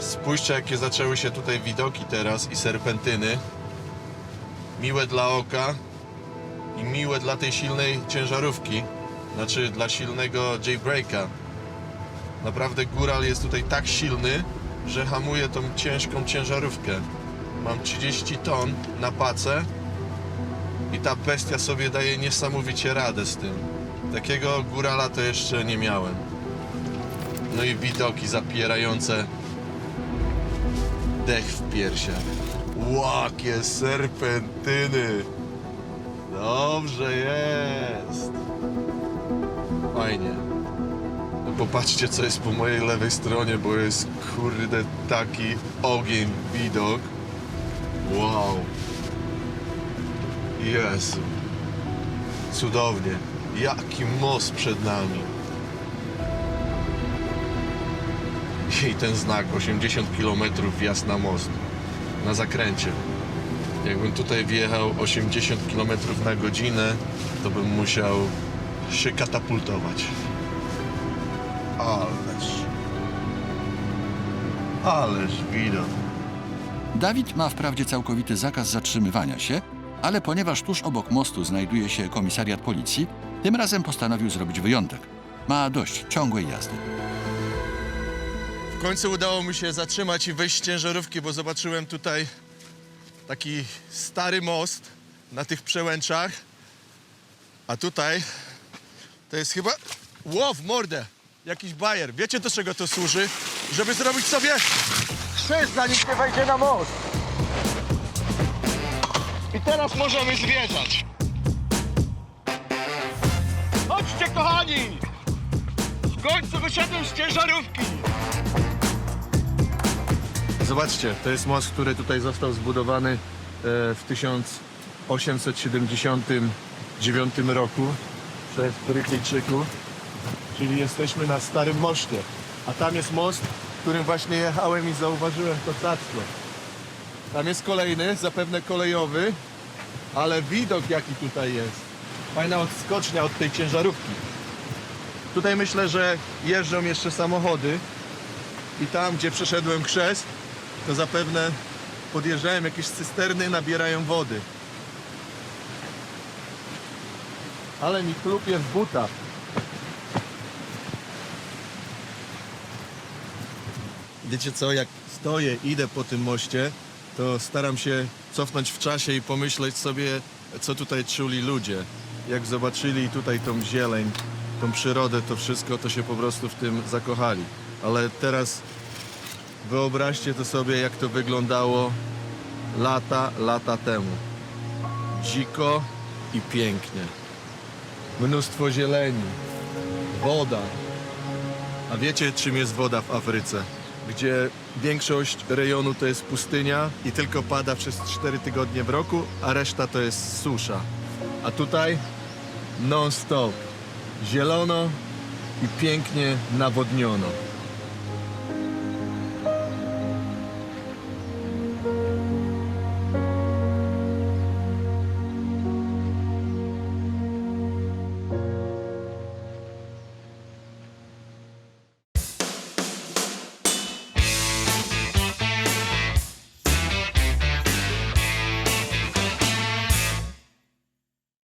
Spójrzcie, jakie zaczęły się tutaj widoki teraz i serpentyny. Miłe dla oka i miłe dla tej silnej ciężarówki. Znaczy dla silnego jailbreaka. Naprawdę góral jest tutaj tak silny, że hamuje tą ciężką ciężarówkę. Mam 30 ton na pacę i ta bestia sobie daje niesamowicie radę z tym. Takiego górala to jeszcze nie miałem. No i widoki zapierające dech w piersiach. Łakie serpentyny! Dobrze jest! Fajnie. No popatrzcie, co jest po mojej lewej stronie, bo jest kurde taki ogień, widok. Wow. Jezu. Cudownie. Jaki most przed nami. I ten znak 80 km wjazd na most. Na zakręcie. Jakbym tutaj wjechał 80 km na godzinę, to bym musiał się katapultować. Ależ. Ależ widok. Dawid ma wprawdzie całkowity zakaz zatrzymywania się, ale ponieważ tuż obok mostu znajduje się komisariat policji, tym razem postanowił zrobić wyjątek. Ma dość ciągłej jazdy. W końcu udało mi się zatrzymać i wyjść z ciężarówki, bo zobaczyłem tutaj taki stary most na tych przełęczach. A tutaj to jest chyba łow, mordę, jakiś bajer. Wiecie do czego to służy? Żeby zrobić sobie chrzest, zanim się wejdzie na most. I teraz możemy zwiedzać. Chodźcie kochani! W końcu wyszedłem z ciężarówki. Zobaczcie, to jest most, który tutaj został zbudowany e, w 1879 roku przez Brytyjczyków. Czyli jesteśmy na Starym Moście. A tam jest most, którym właśnie jechałem i zauważyłem to cactwo. Tam jest kolejny, zapewne kolejowy, ale widok jaki tutaj jest. Fajna odskocznia od tej ciężarówki. Tutaj myślę, że jeżdżą jeszcze samochody i tam, gdzie przeszedłem chrzest, to zapewne podjeżdżają jakieś cysterny, nabierają wody. Ale mi chlupie w butach. Wiecie co, jak stoję, idę po tym moście, to staram się cofnąć w czasie i pomyśleć sobie, co tutaj czuli ludzie. Jak zobaczyli tutaj tą zieleń, tą przyrodę, to wszystko, to się po prostu w tym zakochali. Ale teraz Wyobraźcie to sobie, jak to wyglądało lata, lata temu. Dziko i pięknie. Mnóstwo zieleni, woda. A wiecie, czym jest woda w Afryce? Gdzie większość rejonu to jest pustynia i tylko pada przez 4 tygodnie w roku, a reszta to jest susza. A tutaj non-stop. Zielono i pięknie nawodniono.